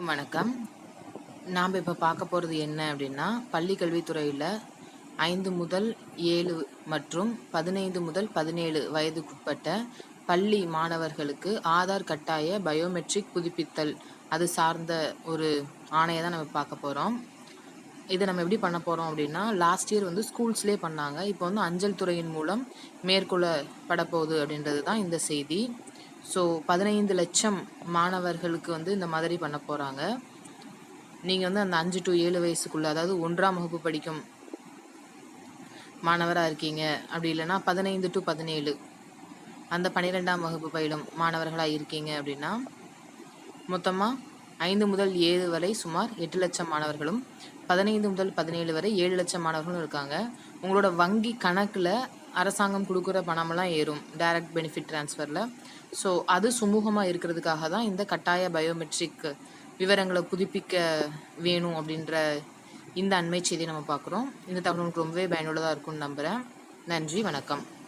அனைவருக்கும் வணக்கம். நாம் இப்போ பார்க்க போகிறது என்ன அப்படின்னா பள்ளி கல்வித்துறையில் ஐந்து முதல் ஏழு மற்றும் பதினைந்து முதல் பதினேழு வயதுக்குட்பட்ட பள்ளி மாணவர்களுக்கு ஆதார் கட்டாய பயோமெட்ரிக் புதுப்பித்தல் அது சார்ந்த ஒரு ஆணையை தான் நம்ம பார்க்க போகிறோம் இதை நம்ம எப்படி பண்ண போகிறோம் அப்படின்னா லாஸ்ட் இயர் வந்து ஸ்கூல்ஸ்லேயே பண்ணாங்க. இப்போ வந்து அஞ்சல் துறையின் மூலம் மேற்கொள்ளப்பட போகுது அப்படின்றது தான் இந்த செய்தி. ஸோ பதினைந்து லட்சம் மாணவர்களுக்கு வந்து இந்த மாதிரி பண்ண போகிறாங்க நீங்கள் வந்து அந்த அஞ்சு டு ஏழு வயசுக்குள்ளே அதாவது ஒன்றாம் வகுப்பு படிக்கும் மாணவராக இருக்கீங்க. அப்படி இல்லைன்னா பதினைந்து டு பதினேழு அந்த பன்னிரெண்டாம் வகுப்பு பயிலும் மாணவர்களாக இருக்கீங்க அப்படின்னா மொத்தமாக ஐந்து முதல் ஏழு வரை சுமார் எட்டு லட்சம் மாணவர்களும் பதினைந்து முதல் பதினேழு வரை ஏழு லட்சம் மாணவர்களும் இருக்காங்க. உங்களோட வங்கி கணக்கில் அரசாங்கம் கொடுக்குற பணமெல்லாம் ஏறும் டைரக்ட் பெனிஃபிட் ட்ரான்ஸ்ஃபரில் ஸோ அது சுமூகமாக இருக்கிறதுக்காக தான் இந்த கட்டாய பயோமெட்ரிக் விவரங்களை புதுப்பிக்க வேணும் அப்படின்ற இந்த அண்மை செய்தியை நம்ம பார்க்குறோம். இந்த தகவல் உங்களுக்கு ரொம்பவே பயனுள்ளதாக இருக்கும்னு நம்புகிறேன் நன்றி வணக்கம்.